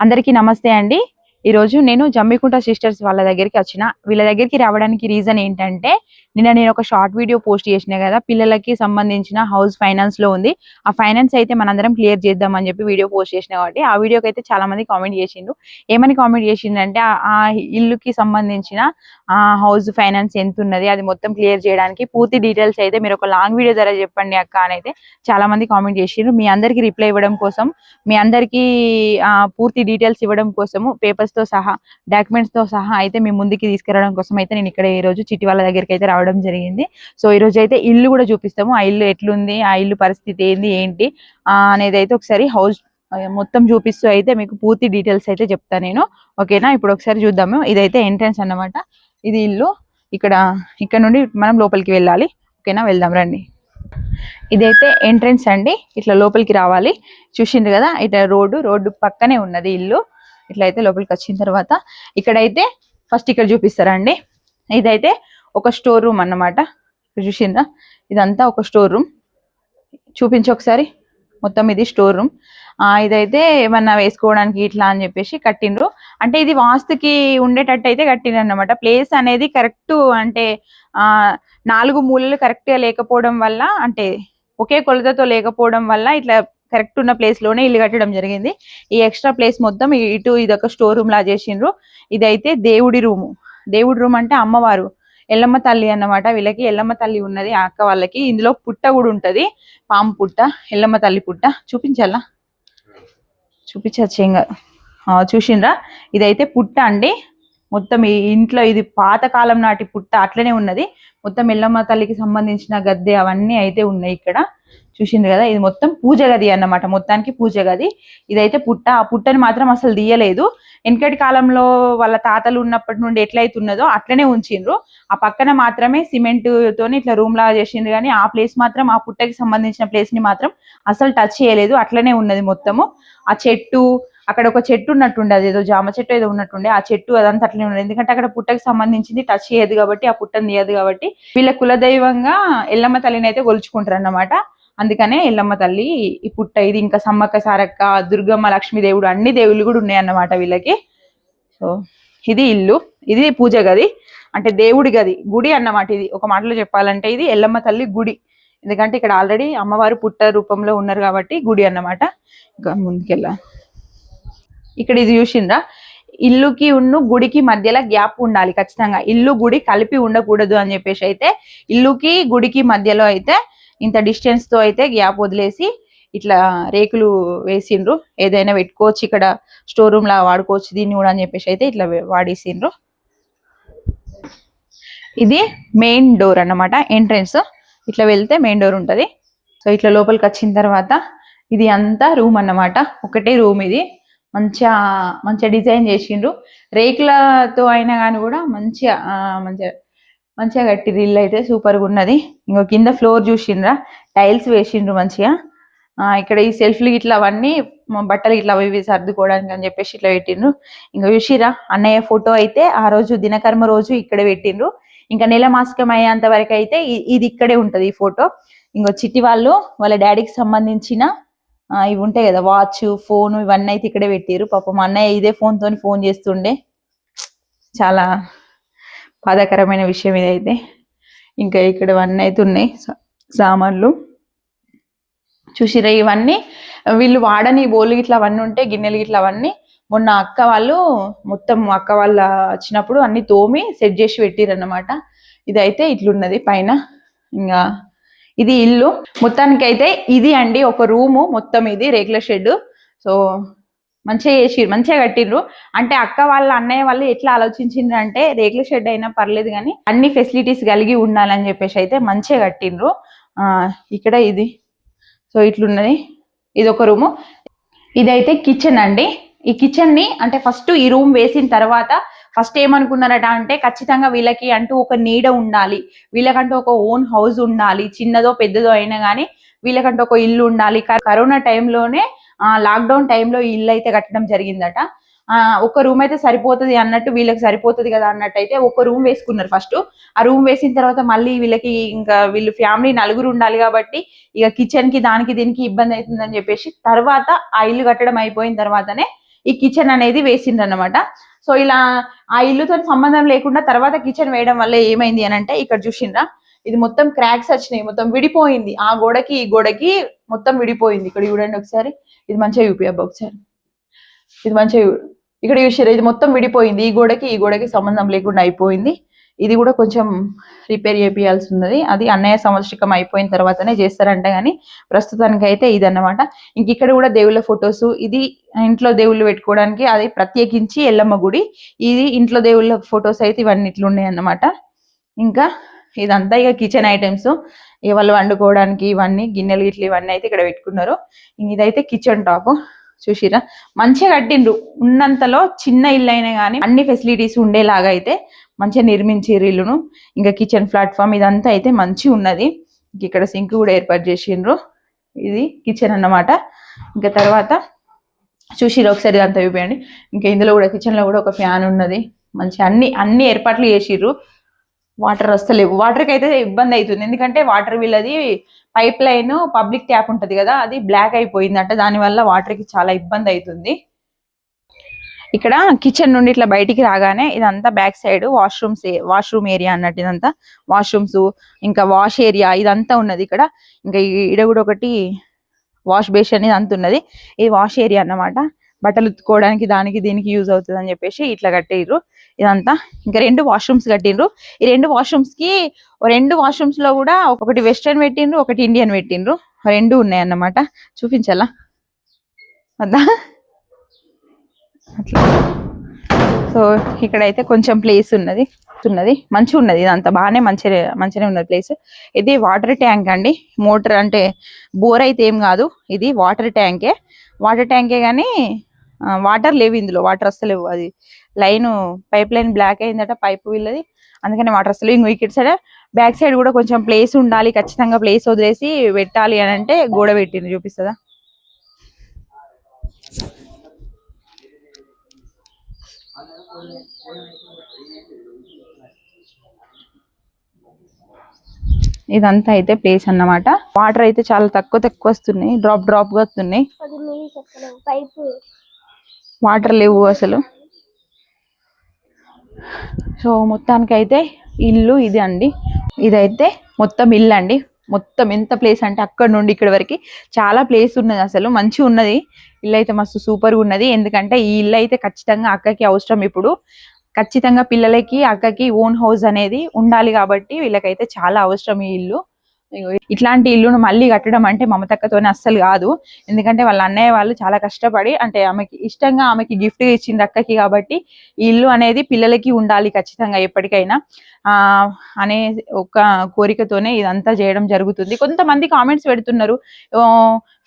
అందరికీ నమస్తే అండి. ఈ రోజు నేను జమ్మికుంట సిస్టర్స్ వాళ్ళ దగ్గరికి వచ్చిన. వీళ్ళ దగ్గరికి రావడానికి రీజన్ ఏంటంటే నిన్న నేను ఒక షార్ట్ వీడియో పోస్ట్ చేసిన కదా పిల్లలకి సంబంధించిన హౌస్ ఫైనాన్స్లో ఉంది. ఆ ఫైనాన్స్ అయితే మనందరం క్లియర్ చేద్దామని చెప్పి వీడియో పోస్ట్ చేసిన కాబట్టి ఆ వీడియోకి అయితే చాలా మంది కామెంట్ చేసిండ్రు. ఏమని కామెంట్ చేసిందంటే ఆ- ఇల్లుకి సంబంధించిన ఆ హౌస్ ఫైనాన్స్ ఎంత ఉన్నది అది మొత్తం క్లియర్ చేయడానికి పూర్తి డీటెయిల్స్ అయితే మీరు ఒక లాంగ్ వీడియో ద్వారా చెప్పండి అక్క అని అయితే చాలా మంది కామెంట్ చేసిండ్రు. మీ అందరికి రిప్లై ఇవ్వడం కోసం మీ అందరికీ పూర్తి డీటెయిల్స్ ఇవ్వడం కోసము పేపర్స్ తో సహా డాక్యుమెంట్స్తో సహా అయితే మీ ముందుకి తీసుకెళ్ళడం కోసం అయితే నేను ఇక్కడ ఈ రోజు చిట్టి వాళ్ళ దగ్గరికి అయితే రావడం జరిగింది. సో ఈ రోజు అయితే ఇల్లు కూడా చూపిస్తాము. ఆ ఇల్లు ఎట్లుంది? ఆ ఇల్లు పరిస్థితి ఏంది? ఏంటి? అనేది అయితే ఒకసారి హౌస్ మొత్తం చూపిస్తూ అయితే మీకు పూర్తి డీటెయిల్స్ అయితే చెప్తాను నేను. ఓకేనా? ఇప్పుడు ఒకసారి చూద్దాము. ఇదైతే ఎంట్రన్స్ అన్నమాట. ఇది ఇల్లు. ఇక్కడ ఇక్కడ నుండి మనం లోపలికి వెళ్ళాలి. ఓకేనా? వెళ్దాం రండి. ఇదైతే ఎంట్రన్స్ అండి. ఇట్లా లోపలికి రావాలి. చూసిండ్రు కదా? ఇట్లా రోడ్డు రోడ్డు పక్కనే ఉన్నది ఇల్లు. ఇట్లా అయితే లోపలికి వచ్చిన తర్వాత ఇక్కడైతే ఫస్ట్ ఇక్కడ చూపిస్తారండి ఇదైతే ఒక స్టోర్ రూమ్ అన్నమాట. చూసిందా ఇదంతా ఒక స్టోర్ రూమ్. చూపించు ఒకసారి. మొత్తం ఇది స్టోర్ రూమ్. ఆ ఇదైతే ఏమన్నా వేసుకోవడానికి ఇట్లా అని చెప్పేసి కట్టిండ్రు. అంటే ఇది వాస్తుకి ఉండేటట్టు అయితే కట్టిండ్రు అన్నమాట ప్లేస్ అనేది కరెక్ట్ అంటే ఆ నాలుగు మూలలు కరెక్ట్గా లేకపోవడం వల్ల అంటే ఒకే కొలతతో లేకపోవడం వల్ల ఇట్లా కరెక్ట్ ఉన్న ప్లేస్లోనే ఇల్లు కట్టడం జరిగింది. ఈ ఎక్స్ట్రా ప్లేస్ మొత్తం ఇటు ఇది ఒక స్టోర్ రూమ్ లా చేసిండ్రు. ఇదైతే దేవుడి రూము దేవుడి రూమ్ అంటే అమ్మవారు. ఎల్లమ్మ తల్లి అన్నమాట వీళ్ళకి. ఎల్లమ్మ తల్లి ఉన్నది అక్క వాళ్ళకి. ఇందులో పుట్ట కూడా ఉంటది. పాము పుట్ట ఎల్లమ్మ తల్లి పుట్ట. చూపించాలా? చూపించచ్చు ఏం చూసిండ్రా? ఇదైతే పుట్ట అండి. మొత్తం ఈ ఇంట్లో ఇది పాతకాలం నాటి పుట్ట అట్లనే ఉన్నది. మొత్తం ఎల్లమ్మ తల్లికి సంబంధించిన గద్దె అవన్నీ అయితే ఉన్నాయి ఇక్కడ. చూసిండ్రు కదా ఇది మొత్తం పూజ గది అన్నమాట. మొత్తానికి పూజ గది. ఇదైతే పుట్ట. ఆ పుట్టని మాత్రం అసలు తీయలేదు. వెనకటి కాలంలో వాళ్ళ తాతలు ఉన్నప్పటి నుండి ఎట్లయితున్నదో అట్లనే ఉంచిండ్రు. ఆ పక్కన మాత్రమే సిమెంట్ తోని ఇట్లా రూమ్ లాగా చేసిండ్రు కానీ ఆ ప్లేస్ మాత్రం ఆ పుట్టకి సంబంధించిన ప్లేస్ని మాత్రం అసలు టచ్ చేయలేదు. అట్లనే ఉన్నది మొత్తము. ఆ చెట్టు అక్కడ ఒక చెట్టు ఉన్నట్టుండే అది ఏదో జామ చెట్టు ఏదో ఉన్నట్టుండే. ఆ చెట్టు అదంతా అట్లనే ఉండేది ఎందుకంటే అక్కడ పుట్టకి సంబంధించింది టచ్ చేయదు కాబట్టి ఆ పుట్టని తీయదు కాబట్టి వీళ్ళ కులదైవంగా ఎల్లమ్మ తల్లిని అయితే కొలుచుకుంటారు అన్నమాట అందుకనే ఎల్లమ్మ తల్లి ఈ పుట్ట ఇది ఇంకా సమ్మక్క సారక్క దుర్గమ్మ లక్ష్మీదేవుడు అన్ని దేవుళ్ళు కూడా ఉన్నాయి అన్నమాట వీళ్ళకి. సో ఇది ఇల్లు. ఇది పూజ గది. అంటే దేవుడి గది. గుడి అన్నమాట ఇది. ఒక మాటలో చెప్పాలంటే ఇది ఎల్లమ్మ తల్లి గుడి. ఎందుకంటే ఇక్కడ ఆల్రెడీ అమ్మవారు పుట్ట రూపంలో ఉన్నారు కాబట్టి గుడి అన్నమాట. ఇంకా ముందుకెళ్ళా. ఇక్కడ ఇది చూసిండ్రా? ఇల్లుకి ఉన్న గుడికి మధ్యలో గ్యాప్ ఉండాలి ఖచ్చితంగా. ఇల్లు గుడి కలిపి ఉండకూడదు అని చెప్పేసి అయితే ఇల్లుకి గుడికి మధ్యలో అయితే ఇంత డిస్టెన్స్తో అయితే గ్యాప్ వదిలేసి ఇట్లా రేకులు వేసిండ్రు. ఏదైనా పెట్టుకోవచ్చు ఇక్కడ స్టోర్ రూమ్ లా వాడుకోవచ్చు దీన్ని కూడా అని చెప్పేసి అయితే ఇట్లా వాడేసిండ్రు. ఇది మెయిన్ డోర్ అన్నమాట ఎంట్రన్స్ ఇట్లా వెళ్తే మెయిన్ డోర్ ఉంటది. సో ఇట్లా లోపలికి వచ్చిన తర్వాత ఇది అంతా రూమ్ అన్నమాట. ఒకటే రూమ్ ఇది. మంచిగా మంచిగా డిజైన్ చేసిండ్రు. రేకులతో అయినా కానీ కూడా మంచిగా మంచిగా మంచిగా కట్టిర్రు ఇల్లు అయితే సూపర్గా ఉన్నది. ఇంకో కింద ఫ్లోర్ చూసిండ్రా? టైల్స్ వేసిండ్రు మంచిగా. ఇక్కడ ఈ సెల్ఫ్లు ఇట్లా అవన్నీ బట్టలు ఇట్లా అవి ఇవి సర్దుకోవడానికి అని చెప్పేసి ఇట్లా పెట్టిండ్రు. ఇంకా చూసిరా అన్నయ్య ఫోటో అయితే ఆ రోజు దినకర్మ రోజు ఇక్కడ పెట్టిండ్రు. ఇంకా నెల మాసకం అయ్యేంత వరకు అయితే ఇది ఇక్కడే ఉంటది ఈ ఫోటో ఇంకో చిట్టి వాళ్ళు వాళ్ళ డాడీకి సంబంధించిన ఇవి ఉంటాయి కదా వాచ్ ఫోన్ ఇవన్నీ అయితే ఇక్కడే పెట్టారు పాపం అన్నయ్య ఇదే ఫోన్ తోని ఫోన్ చేస్తుండే. చాలా బాధాకరమైన విషయం ఇదైతే. ఇంకా ఇక్కడ ఇవన్నీ అయితే ఉన్నాయి. సామాన్లు. చూసిరా ఇవన్నీ? వీళ్ళు వాడని బోలు గిట్ల అవన్నీ ఉంటే గిన్నెలు గిట్ల అవన్నీ మొన్న అక్క వాళ్ళు మొత్తం అక్క వాళ్ళ వచ్చినప్పుడు అన్ని తోమి సెట్ చేసి పెట్టిరన్నమాట. ఇదైతే ఇట్లున్నది పైన. ఇంకా ఇది ఇల్లు. మొత్తానికి అయితే ఇది అండి ఒక రూము. మొత్తం ఇది రేకుల షెడ్ సో మంచిగా చేసిర్రు మంచిగా కట్టిర్రు. అంటే అక్క వాళ్ళ అన్నయ్య వాళ్ళు ఎట్లా ఆలోచించిండ్రు అంటే రేకుల షెడ్ అయినా పర్లేదు కానీ అన్ని ఫెసిలిటీస్ కలిగి ఉండాలని చెప్పేసి అయితే మంచిగా కట్టిండ్రు ఆ ఇక్కడ ఇది. సో ఇట్లున్నది. ఇది ఒక రూము. ఇదైతే కిచెన్ అండి. ఈ కిచెన్ని అంటే ఫస్ట్ ఈ రూమ్ వేసిన తర్వాత ఫస్ట్ ఏమనుకున్నారట అంటే ఖచ్చితంగా వీళ్ళకి అంటూ ఒక నీడ ఉండాలి. వీళ్ళకంటూ ఒక ఓన్ హౌస్ ఉండాలి. చిన్నదో పెద్దదో అయినా కానీ వీళ్ళకంటూ ఒక ఇల్లు ఉండాలి. కరోనా టైంలోనే లాక్డౌన్ టైంలో ఇల్లు అయితే కట్టడం జరిగిందట. ఆ ఒక రూమ్ అయితే సరిపోతుంది అన్నట్టు వీళ్ళకి సరిపోతుంది కదా అన్నట్టు అయితే ఒక రూమ్ వేసుకున్నారు ఫస్ట్. ఆ రూమ్ వేసిన తర్వాత మళ్ళీ వీళ్ళకి ఇంకా వీళ్ళు ఫ్యామిలీ నలుగురు ఉండాలి కాబట్టి ఇక కిచెన్కి దానికి దీనికి ఇబ్బంది అవుతుందని చెప్పేసి తర్వాత ఆ ఇల్లు కట్టడం అయిపోయిన తర్వాతనే ఈ కిచెన్ అనేది వేసిండ్రు అనమాట సో ఇలా ఆ ఇల్లుతో సంబంధం లేకుండా తర్వాత కిచెన్ వేయడం వల్ల ఏమైంది అని అంటే ఇక్కడ చూసిండ్రా. ఇది మొత్తం క్రాక్స్ వచ్చినాయి మొత్తం విడిపోయింది. ఆ గోడకి ఈ గోడకి మొత్తం విడిపోయింది. ఇక్కడ చూడండి ఒకసారి. ఇది మంచిగా చూపి అబ్బా ఒకసారి. ఇది మంచిగా ఇక్కడ చూసారు ఇది మొత్తం విడిపోయింది. ఈ గోడకి ఈ గోడకి సంబంధం లేకుండా అయిపోయింది. ఇది కూడా కొంచెం రిపేర్ చేపియాల్సి ఉన్నది అది అన్నయ్య సంవత్సరికం అయిపోయిన తర్వాతనే చేస్తారంట కానీ ప్రస్తుతానికి అయితే ఇది అన్నమాట ఇంక ఇక్కడ కూడా దేవుళ్ళ ఫొటోస్ ఇది ఇంట్లో దేవుళ్ళు పెట్టుకోవడానికి అది ప్రత్యేకించి ఎల్లమ్మ గుడి. ఇది ఇంట్లో దేవుళ్ళ ఫొటోస్ అయితే ఇవన్నీ ఇట్లున్నాయి అన్నమాట ఇంకా ఇదంతా ఇక కిచెన్ ఐటమ్స్ ఇవాళ వండుకోవడానికి ఇవన్నీ గిన్నెలు గిట్ల ఇవన్నీ అయితే ఇక్కడ పెట్టుకున్నారు. ఇదైతే కిచెన్ టాప్ చూసిరా మంచిగా కట్టిండ్రు. ఉన్నంతలో చిన్న ఇల్లు అయినా కానీ అన్ని ఫెసిలిటీస్ ఉండేలాగా అయితే మంచిగా నిర్మించారు ఇల్లును. ఇంకా కిచెన్ ప్లాట్ఫామ్ ఇదంతా అయితే మంచిగా ఉన్నది. ఇక్కడ సింక్ కూడా ఏర్పాటు చేసిండ్రు ఇది కిచెన్ అన్నమాట. ఇంకా తర్వాత చూసిరు ఒకసారి ఇదంతా చూపించండి ఇంకా ఇందులో కూడా కిచెన్లో కూడా ఒక ఫ్యాన్ ఉన్నది. మంచి అన్ని అన్ని ఏర్పాట్లు చేసిర్రు. వాటర్ వస్తలేవు. వాటర్కి అయితే ఇబ్బంది అవుతుంది ఎందుకంటే వాటర్ వీళ్ళది పైప్ లైన్ పబ్లిక్ ట్యాప్ ఉంటది కదా అది బ్లాక్ అయిపోయింది అంటే దాని వల్ల వాటర్కి చాలా ఇబ్బంది అవుతుంది ఇక్కడ కిచెన్ నుండి ఇట్లా బయటికి రాగానే ఇదంతా back side washrooms washroom area అన్నట్టు ఇదంతా. వాష్రూమ్స్ ఇంకా వాష్ ఏరియా ఇదంతా ఉన్నది ఇక్కడ. ఇంకా ఈడ కూడా ఒకటి వాష్ బేసిన్ ఇదంతా ఉన్నది. ఇది వాష్ ఏరియా అన్నమాట. బట్టలు ఉత్తుకోవడానికి దానికి దీనికి యూజ్ అవుతుంది అని చెప్పేసి ఇట్లా కట్టిర్రు. ఇదంతా. ఇంకా రెండు వాష్రూమ్స్ కట్టిండ్రు. ఈ రెండు వాష్రూమ్స్కి రెండు వాష్రూమ్స్లో కూడా ఒకటి వెస్టర్న్ పెట్టిండ్రు ఒకటి ఇండియన్ పెట్టిండ్రు. రెండు ఉన్నాయి అన్నమాట చూపించాలా? వద్దా అట్లా. సో ఇక్కడైతే కొంచెం ప్లేస్ ఉన్నది ఉన్నది. మంచిగా ఉన్నది ఇదంతా. బాగానే మంచిగా మంచిగానే ఉన్నది ప్లేస్ ఇది వాటర్ ట్యాంక్ అండి. మోటార్ అంటే బోర్ అయితే ఏం కాదు. ఇది వాటర్ ట్యాంకే వాటర్ ట్యాంకే కానీ వాటర్ లేవు ఇందులో. వాటర్ వస్తలేవు అది. లైన్ పైప్ లైన్ బ్లాక్ అయిందట పైప్ వీళ్ళది. అందుకని వాటర్ వస్తలేవు ఇంకో ఇక్కడ సైడ్ బ్యాక్ సైడ్ కూడా కొంచెం ప్లేస్ ఉండాలి ఖచ్చితంగా ప్లేస్ వదిలేసి పెట్టాలి అని అంటే గోడ పెట్టింది చూపిస్తుందా? ఇదంతా అయితే ప్లేస్ అన్నమాట. వాటర్ అయితే చాలా తక్కువ తక్కువ వస్తున్నాయి డ్రాప్ డ్రాప్గా వస్తున్నాయి వాటర్ లేవు అసలు. సో మొత్తానికి అయితే ఇల్లు ఇది అండి. ఇదైతే మొత్తం ఇల్లు అండి. మొత్తం ఎంత ప్లేస్ అంటే అక్కడ నుండి ఇక్కడ వరకు చాలా ప్లేస్ ఉన్నది అసలు. మంచిగా ఉన్నది. ఇల్లు అయితే మస్తు సూపర్గా ఉన్నది. ఎందుకంటే ఈ ఇల్లు అయితే ఖచ్చితంగా అక్కకి అవసరం ఇప్పుడు. ఖచ్చితంగా పిల్లలకి అక్కకి ఓన్ హౌస్ అనేది ఉండాలి కాబట్టి వీళ్ళకైతే చాలా అవసరం ఈ ఇల్లు. ఇట్లాంటి ఇల్లును మళ్ళీ కట్టడం అంటే మమతక్కతోనే అస్సలు కాదు. ఎందుకంటే వాళ్ళ అన్నయ్య వాళ్ళు చాలా కష్టపడి అంటే ఆమెకి ఇష్టంగా ఆమెకి గిఫ్ట్ ఇచ్చింది అక్కకి కాబట్టి ఈ ఇల్లు అనేది పిల్లలకి ఉండాలి ఖచ్చితంగా ఎప్పటికైనా. ఆ అనే ఒక కోరికతోనే ఇదంతా చేయడం జరుగుతుంది. కొంతమంది కామెంట్స్ పెడుతున్నారు.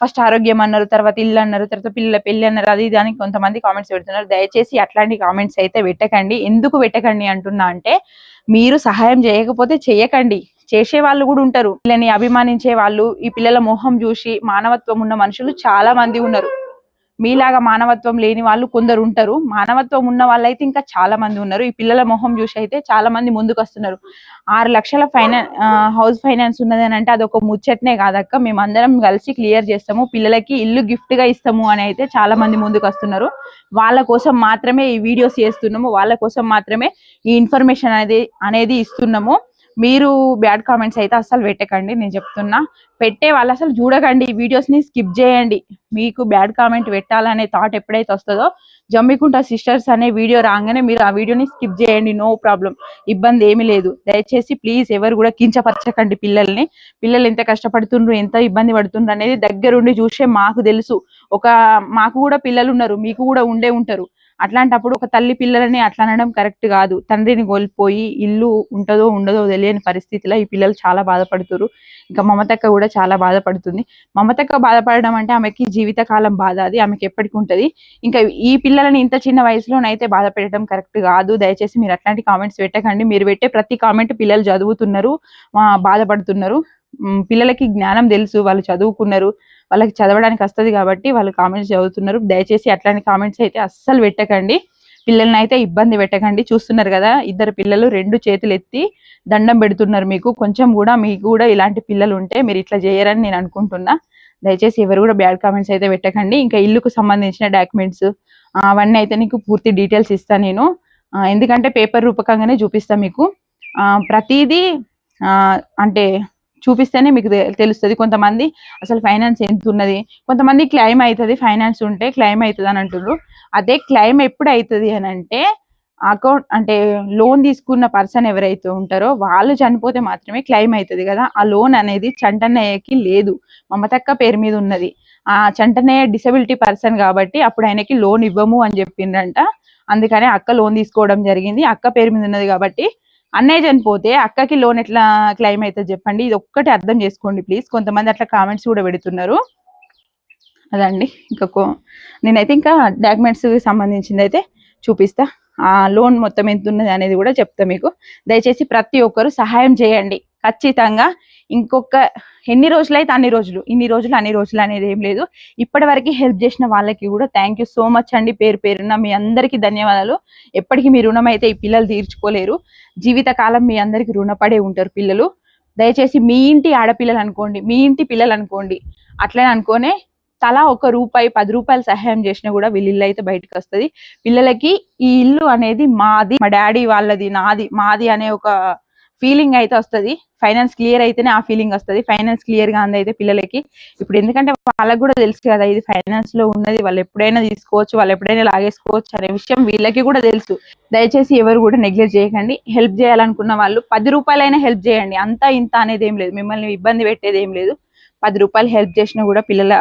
ఫస్ట్ ఆరోగ్యం అన్నారు తర్వాత ఇల్లు అన్నారు తర్వాత పిల్లల పెళ్ళి అన్నారు అది దానికి కొంతమంది కామెంట్స్ పెడుతున్నారు. దయచేసి అట్లాంటి కామెంట్స్ అయితే పెట్టకండి. ఎందుకు పెట్టకండి అంటున్నా అంటే మీరు సహాయం చేయకపోతే చేయకండి. చేసే వాళ్ళు కూడా ఉంటారు. పిల్లని అభిమానించే వాళ్ళు ఈ పిల్లల మొహం చూసి మానవత్వం ఉన్న మనుషులు చాలా మంది ఉన్నారు. మీలాగా మానవత్వం లేని వాళ్ళు కొందరు ఉంటారు. మానవత్వం ఉన్న వాళ్ళైతే ఇంకా చాలా మంది ఉన్నారు. ఈ పిల్లల మొహం చూసి అయితే చాలా మంది ముందుకు వస్తున్నారు ఆరు లక్షల ఫైనాన్స్ హౌస్ ఫైనాన్స్ ఉన్నది అని అంటే అదొక ముచ్చట్నే కాదక్క. మేము అందరం కలిసి క్లియర్ చేస్తాము. పిల్లలకి ఇల్లు గిఫ్ట్గా ఇస్తాము అని అయితే చాలా మంది ముందుకు వస్తున్నారు వాళ్ళ కోసం మాత్రమే ఈ వీడియోస్ చేస్తున్నాము. వాళ్ళ కోసం మాత్రమే ఈ ఇన్ఫర్మేషన్ అనేది అనేది ఇస్తున్నాము. మీరు బ్యాడ్ కామెంట్స్ అయితే అస్సలు పెట్టకండి నేను చెప్తున్నా. పెట్టే వాళ్ళు అసలు చూడకండి ఈ వీడియోస్ని స్కిప్ చేయండి. మీకు బ్యాడ్ కామెంట్ పెట్టాలనే థాట్ ఎప్పుడైతే వస్తుందో జమ్మికుంట సిస్టర్స్ అనే వీడియో రాగానే మీరు ఆ వీడియోని స్కిప్ చేయండి నో ప్రాబ్లం ఇబ్బంది ఏమీ లేదు. దయచేసి ప్లీజ్ ఎవరు కూడా కించపరచకండి పిల్లల్ని. పిల్లలు ఎంత కష్టపడుతుండ్రు ఎంత ఇబ్బంది పడుతుండ్రు అనేది దగ్గరుండి చూసే మాకు తెలుసు. ఒక మాకు కూడా పిల్లలు ఉన్నారు మీకు కూడా ఉండే ఉంటారు. అట్లాంటప్పుడు ఒక తల్లి పిల్లలని అట్లా అనడం కరెక్ట్ కాదు. తండ్రిని కోల్పోయి ఇల్లు ఉంటుందో ఉండదో తెలియని పరిస్థితిలో ఈ పిల్లలు చాలా బాధపడుతున్నారు ఇంకా మమతక్క కూడా చాలా బాధపడుతుంది. మమతక్క బాధపడడం అంటే ఆమెకి జీవితకాలం బాధ అది. ఆమెకి ఎప్పటికి ఉంటది. ఇంకా ఈ పిల్లలని ఇంత చిన్న వయసులోనైతే బాధ పెట్టడం కరెక్ట్ కాదు. దయచేసి మీరు అట్లాంటి కామెంట్స్ పెట్టకండి. మీరు పెట్టే ప్రతి కామెంట్ పిల్లలు చదువుతున్నారు. బాధపడుతున్నారు. పిల్లలకి జ్ఞానం తెలుసు. వాళ్ళు చదువుకున్నారు. వాళ్ళకి చదవడానికి వస్తది కాబట్టి వాళ్ళు కామెంట్స్ చదువుతున్నారు. దయచేసి అట్లాంటి కామెంట్స్ అయితే అస్సలు పెట్టకండి. పిల్లల్ని అయితే ఇబ్బంది పెట్టకండి. చూస్తున్నారు కదా ఇద్దరు పిల్లలు రెండు చేతులు ఎత్తి దండం పెడుతున్నారు మీకు. కొంచెం కూడా మీకు కూడా ఇలాంటి పిల్లలు ఉంటే మీరు ఇట్లా చేయరని నేను అనుకుంటున్నా. దయచేసి ఎవరు కూడా బ్యాడ్ కామెంట్స్ అయితే పెట్టకండి. ఇంకా ఇల్లుకు సంబంధించిన డాక్యుమెంట్స్ అవన్నీ అయితే నీకు పూర్తి డీటెయిల్స్ ఇస్తాను నేను. ఎందుకంటే పేపర్ రూపకంగానే చూపిస్తా మీకు. ప్రతిదీ అంటే చూపిస్తేనే మీకు తెలుస్తుంది. కొంతమంది అసలు ఫైనాన్స్ ఎంత ఉన్నది కొంతమంది క్లైమ్ అవుతుంది ఫైనాన్స్ ఉంటే క్లైమ్ అవుతుంది అని అంటున్నారు అదే క్లైమ్ ఎప్పుడు అవుతుంది అని అంటే అకౌంట్ అంటే లోన్ తీసుకున్న పర్సన్ ఎవరైతే ఉంటారో వాళ్ళు చనిపోతే మాత్రమే క్లైమ్ అవుతుంది కదా. ఆ లోన్ అనేది చంటన్నయ్యకి లేదు. మమతక్క పేరు మీద ఉన్నది. ఆ చంటన్నయ్య డిసబిలిటీ పర్సన్ కాబట్టి అప్పుడు ఆయనకి లోన్ ఇవ్వము అని చెప్పిండ్రంట. అందుకనే అక్క లోన్ తీసుకోవడం జరిగింది. అక్క పేరు మీద ఉన్నది కాబట్టి అన్నయ్య చనిపోతే అక్కకి లోన్ ఎట్లా క్లెయిమ్ అవుతుంది చెప్పండి. ఇది ఒక్కటి అర్థం చేసుకోండి ప్లీజ్. కొంతమంది అట్లా కామెంట్స్ కూడా పెడుతున్నారు. అదండి. ఇంకా నేనైతే ఇంకా డాక్యుమెంట్స్ సంబంధించింది అయితే చూపిస్తా. ఆ లోన్ మొత్తం ఎంత ఉన్నది అనేది కూడా చెప్తా మీకు. దయచేసి ప్రతి ఒక్కరు సహాయం చేయండి. ఖచ్చితంగా ఇంకొక ఎన్ని రోజులు అయితే అన్ని రోజులు ఇన్ని రోజులు అన్ని రోజులు అనేది ఏం లేదు. ఇప్పటి వరకు హెల్ప్ చేసిన వాళ్ళకి కూడా థ్యాంక్ యూ సో మచ్ అండి పేరు పేరున. మీ అందరికీ ధన్యవాదాలు. ఎప్పటికీ మీ రుణం అయితే ఈ పిల్లలు తీర్చుకోలేరు. జీవితకాలం మీ అందరికి రుణపడే ఉంటారు పిల్లలు. దయచేసి మీ ఇంటి ఆడపిల్లలు అనుకోండి మీ ఇంటి పిల్లలు అనుకోండి. అట్లనే అనుకోనే తలా ఒక రూపాయి పది రూపాయలు సహాయం చేసినా కూడా వీళ్ళ ఇల్లు అయితే బయటకు వస్తుంది. పిల్లలకి ఈ ఇల్లు అనేది మాది మా డాడీ వాళ్ళది నాది మాది అనే ఒక ఫీలింగ్ అయితే వస్తది. ఫైనాన్స్ క్లియర్ అయితేనే ఆ ఫీలింగ్ వస్తది. ఫైనాన్స్ క్లియర్గా అందైతే పిల్లలకి. ఇప్పుడు ఎందుకంటే వాళ్ళకి కూడా తెలుసు కదా ఇది ఫైనాన్స్లో ఉన్నది. వాళ్ళు ఎప్పుడైనా తీసుకోవచ్చు వాళ్ళు ఎప్పుడైనా లాగేసుకోవచ్చు అనే విషయం వీళ్ళకి కూడా తెలుసు. దయచేసి ఎవరు కూడా నెగ్లెక్ట్ చేయకండి. హెల్ప్ చేయాలనుకున్న వాళ్ళు పది రూపాయలైనా హెల్ప్ చేయండి. అంతా ఇంత అనేది ఏం లేదు. మిమ్మల్ని ఇబ్బంది పెట్టేది ఏం లేదు. పది రూపాయలు హెల్ప్ చేసినా కూడా పిల్లల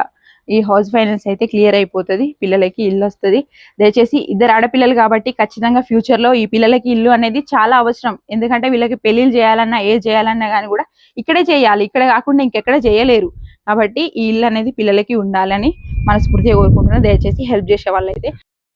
ఈ హౌస్ ఫైనాన్స్ అయితే క్లియర్ అయిపోతుంది పిల్లలకి ఇల్లు వస్తుంది. దయచేసి ఇద్దరు ఆడపిల్లలు కాబట్టి ఖచ్చితంగా ఫ్యూచర్లో ఈ పిల్లలకి ఇల్లు అనేది చాలా అవసరం. ఎందుకంటే వీళ్ళకి పెళ్ళిళ్ళు చేయాలన్నా ఏ చేయాలన్నా కానీ కూడా ఇక్కడే చేయాలి. ఇక్కడ కాకుండా ఇంకెక్కడ చేయలేరు. కాబట్టి ఈ ఇల్లు అనేది పిల్లలకి ఉండాలని మనస్ఫూర్తిగా కోరుకుంటున్నాను. దయచేసి హెల్ప్ చేసే వాళ్ళైతే